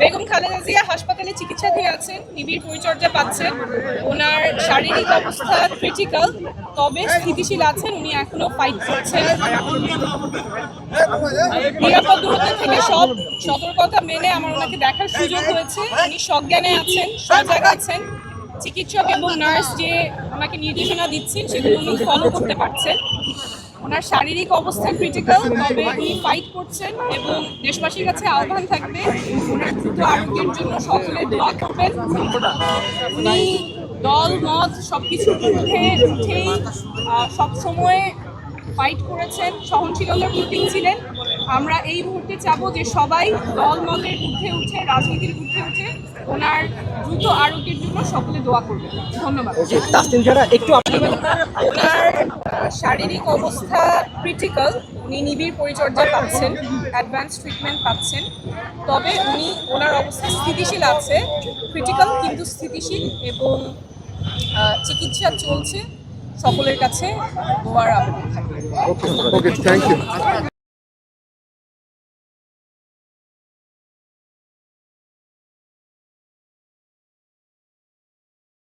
বেগম খালেদা জিয়া হাসপাতালে চিকিৎসাধীন আছেন, নিবিড় পরিচর্যা পাচ্ছেন। ওনার শারীরিক অবস্থা ক্রিটিক্যাল তবে স্থিতিশীল আছেন, উনি এখনও ফাইট করছেন। নিরাপদ দূরত্ব থেকে সব সতর্কতা মেনে আমার ওনাকে দেখার সুযোগ হয়েছে। উনি সজ্ঞানে আছেন সজাগ আছেন। চিকিৎসক এবং নার্স যে ওনাকে নির্দেশনা দিচ্ছেন, সেগুলো উনি ফলো করতে পারছেন। ওনার শারীরিক অবস্থা ক্রিটিক্যাল তবে উনি ফাইট করছেন এবং দেশবাসীর কাছে আহ্বান থাকবে ওনার দ্রুত আরোগ্যের জন্য সকলে দোয়া করবেন। উনি দল মত সব কিছুর ঊর্ধ্বে উঠেই সবসময় ফাইট করেছেন সহনশীলতার প্রতীক ছিলেন। আমরা এই মুহূর্তে চাবো যে সবাই দল মতের ঊর্ধ্বে উঠে রাজনীতির ঊর্ধ্বে উঠে ওনার দ্রুত আরোগ্যের জন্য সকলে দোয়া করবেন। ধন্যবাদ। একটু আপনি ওনার আহ, শারীরিক অবস্থা ক্রিটিক্যাল উনি নিবিড় পরিচর্যা পাচ্ছেন অ্যাডভান্স ট্রিটমেন্ট পাচ্ছেন। তবে উনি ওনার অবস্থা স্থিতিশীল আছে ক্রিটিক্যাল কিন্তু স্থিতিশীল এবং চিকিৎসা চলছে সকলের কাছে গোয়ার থ্যাংক ইউ